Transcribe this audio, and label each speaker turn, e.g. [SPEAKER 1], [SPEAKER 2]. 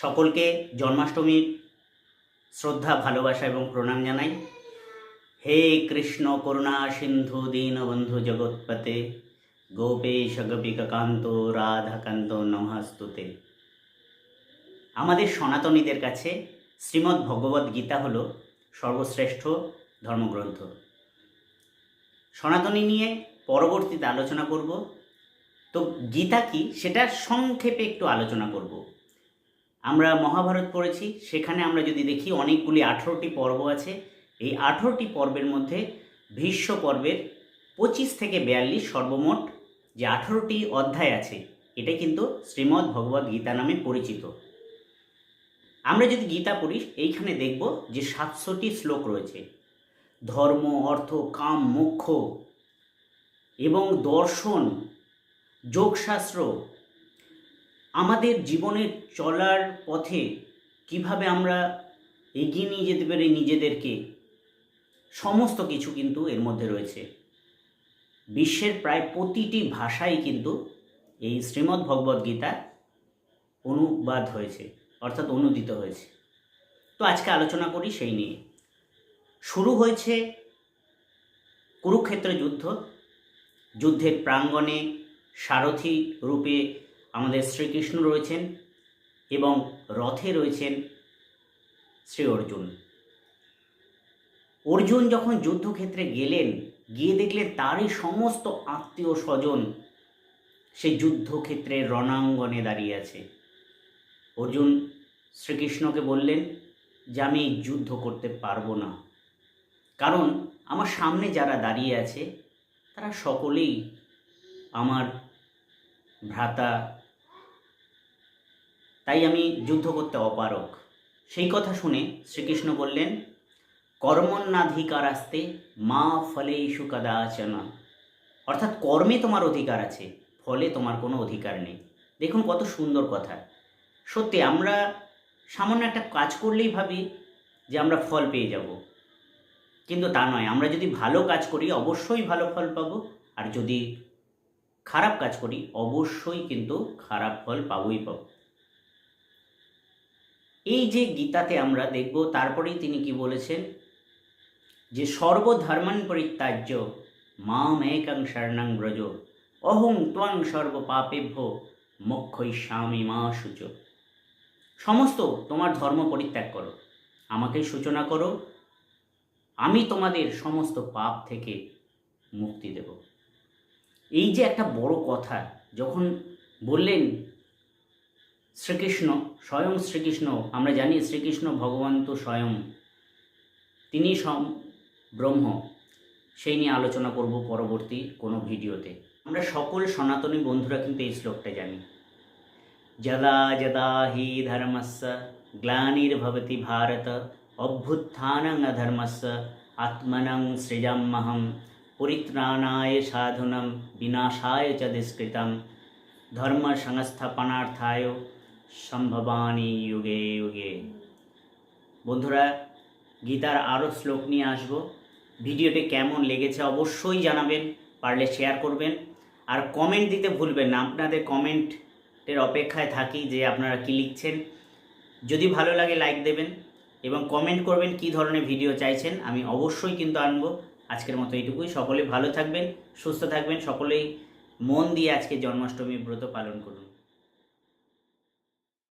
[SPEAKER 1] সকলকে জন্মাষ্টমীর শ্রদ্ধা, ভালোবাসা এবং প্রণাম জানাই। হে কৃষ্ণ করুণা সিন্ধু দীনবন্ধু জগৎপতে, গোপেশ গোপিকাকান্ত, রাধাকান্ত নমস্তুতে। আমাদের সনাতনীদের কাছে শ্রীমদ্ ভগবদ্ গীতা হল সর্বশ্রেষ্ঠ ধর্মগ্রন্থ। সনাতনী নিয়ে পরবর্তীতে আলোচনা করব। তো গীতা কি? সেটা সংক্ষেপে একটু আলোচনা করব। আমরা মহাভারত পড়েছি, সেখানে আমরা যদি দেখি অনেকগুলি আঠেরোটি পর্ব আছে। এই আঠেরোটি পর্বের মধ্যে ভীষ্ম পর্বের পঁচিশ থেকে বিয়াল্লিশ সর্বমোট যে আঠেরোটি অধ্যায় আছে, এটা কিন্তু শ্রীমদ্ ভগবদ্ গীতা নামে পরিচিত। আমরা যদি গীতা পড়ি, এইখানে দেখব যে সাতশোটি শ্লোক রয়েছে। ধর্ম, অর্থ, কাম, মোক্ষ এবং দর্শন, যোগশাস্ত্র আমাদের জীবনের চলার পথে কীভাবে আমরা এগিয়ে নিয়ে যেতে পারি নিজেদেরকে, সমস্ত কিছু কিন্তু এর মধ্যে রয়েছে। বিশ্বের প্রায় প্রতিটি ভাষাই কিন্তু এই শ্রীমদ্ ভগবদ্ গীতা অনুবাদ হয়েছে, অর্থাৎ অনুদিত হয়েছে। তো আজকে আলোচনা করি সেই নিয়ে। শুরু হয়েছে কুরুক্ষেত্র যুদ্ধ। যুদ্ধের প্রাঙ্গণে সারথি রূপে আমাদের শ্রীকৃষ্ণ রয়েছেন এবং রথে রয়েছেন শ্রী অর্জুন। অর্জুন যখন যুদ্ধক্ষেত্রে গেলেন, গিয়ে দেখলেন তারই সমস্ত আত্মীয় স্বজন সেই যুদ্ধক্ষেত্রের রণাঙ্গনে দাঁড়িয়ে আছে। অর্জুন শ্রীকৃষ্ণকে বললেন যে, আমি যুদ্ধ করতে পারব না। কারণ আমার সামনে যারা দাঁড়িয়ে আছে, তারা সকলেই আমার ভ্রাতা তাই আমি যুদ্ধ করতে অপারক সেই কথা শুনে শ্রীকৃষ্ণ বললেন কর্মণ্যাধিকার আসতে মা ফলে ফলেষু কদাচনা। অর্থাৎ কর্মে তোমার অধিকার আছে, ফলে তোমার কোনো অধিকার নেই। দেখুন কত সুন্দর কথা। সত্যি, আমরা সামান্য একটা কাজ করলেই ভাবি যে আমরা ফল পেয়ে যাব। কিন্তু তা নয়, আমরা যদি ভালো কাজ করি, অবশ্যই ভালো ফল পাবো। আর যদি খারাপ কাজ করি, অবশ্যই কিন্তু খারাপ ফল পাবই পাবো। এই যে গীতাতে আমরা দেখব, তারপরেই তিনি কি বলেছেন? যে সর্বধর্মান পরিত্যাজ্য, মাম একং শরণং ব্রজ, অহং ত্বং সর্ব পাপেভ্য মোক্ষইস্বামী মা সূচ। সমস্ত তোমার ধর্ম পরিত্যাগ করো আমাকে সূচনা করো, আমি তোমাদের সমস্ত পাপ থেকে মুক্তি দেব। এই যে একটা বড় কথা, যখন বললেন শ্রীকৃষ্ণ, স্বয়ং শ্রীকৃষ্ণ, আমরা জানি শ্রীকৃষ্ণ ভগবান তো স্বয়ং। তিনি সম ব্রহ্ম। সেই নিয়ে আলোচনা করব পরবর্তী কোনো ভিডিওতে। আমরা সকল সনাতনী বন্ধুরা কিন্তু এই শ্লোকটা জানি। যদা যদা হি ধর্মস্য গ্লানির্ভবতি ভারত, অভ্যুত্থানং অধর্মস্য, আত্মনং সৃজাম্যহম পরিত্রাণায় সাধুনম বিনাশায় চ দুষ্কৃতম ধর্ম সংস্থাপনার্থায় সম্ভবানী যুগে যুগে। বন্ধুরা, গীতার আরও শ্লোক নিয়ে আসব। ভিডিওটি কেমন লেগেছে অবশ্যই জানাবেন, পারলে শেয়ার করবেন। আর কমেন্ট দিতে ভুলবেন না, আপনাদের কমেন্টের অপেক্ষায় থাকি যে আপনারা কী লিখছেন। যদি ভালো লাগে লাইক দেবেন এবং কমেন্ট করবেন কী ধরনের ভিডিও চাইছেন, আমি অবশ্যই কিন্তু আনব। আজকের মতো এইটুকুই। সকলে ভালো থাকবেন, সুস্থ থাকবেন। সকলেই মন দিয়ে আজকে জন্মাষ্টমী ব্রত পালন করুন।